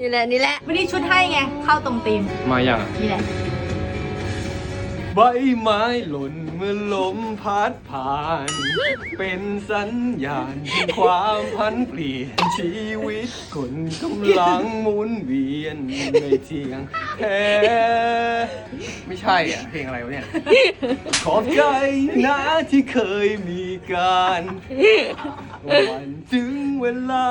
นี่แหละนี่แหละวันนี้ชุดให้ไง เข้าตรงธีมมาอย่างอะนี่แหละ ใบไม้หล่นเมื่อลมพัดผ่าน เป็นสัญญาณถึงความพันเปลี่ยนชีวิตคนกำลังหมุนเวียนไม่เที่ยงแท้ไม่ใช่อะเพลงอะไรวะเนี่ย ขอบใจนะที่เคยมีการวันถึง เวลา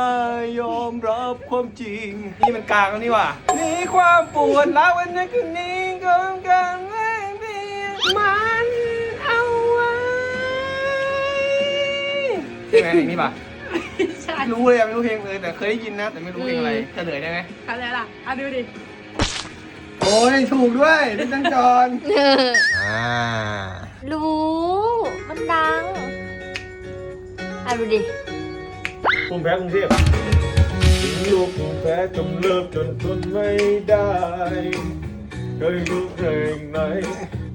ยอมรับความจริง นี่มันกลางแล้วนี่ว่ะนี่ความปวดร้าววันนี้คืนนี้ก็การไม่เพียงมันเอาไว้ใช่ไหมเพลงนี้ป่ะใช่ไม่รู้เลยอะไม่รู้เพลงเลยแต่เคยได้ยินนะ แต่ไม่รู้เพลงอะไรเฉลยได้ไหมอะไรล่ะอะดูดิโอ้ยถูกด้วยนี่ตั้งจอนเอออ่ารู้ มันดังอะดูดิ กรุงแพ้กรุงเทพลูกกรุงแพ้จำเลิกจนทนไม่ได้เคยรู้เพลงไหน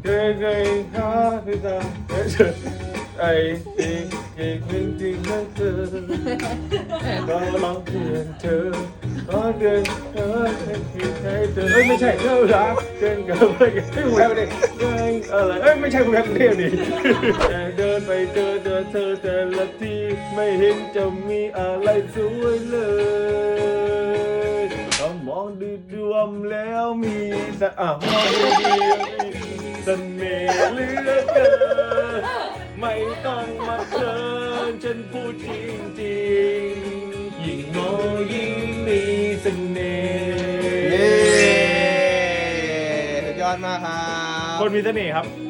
เคยเคยหาไม่ได้เคยเจอไอ้สิ่งอีกหนึ่งจริงนะเธอก็ลองเปลี่ยนเธอก็เดินเธอให้คิดให้ เธอเอ้ยไม่ใช่เธอรักเกินกับไม่กันไม่แพ้ไม่ได้เอ้ยอะไรเอ้ยไม่ใช่กรุงแพ้กรุงเทพนี่แต่เดินไปเจอเจอเธอแต่ละทีไม่เห็นจะมีอะไรสวยเลยต้องมองดูดวมแล้วมีแต่อะมองดูดีมีเสน่ห์เหลือเกินไม่ต้องมาเคินฉันพูดจริงจริงๆยิ่งมองยิ่ง ยอดมากครับ คนมีเสน่ห์ครับ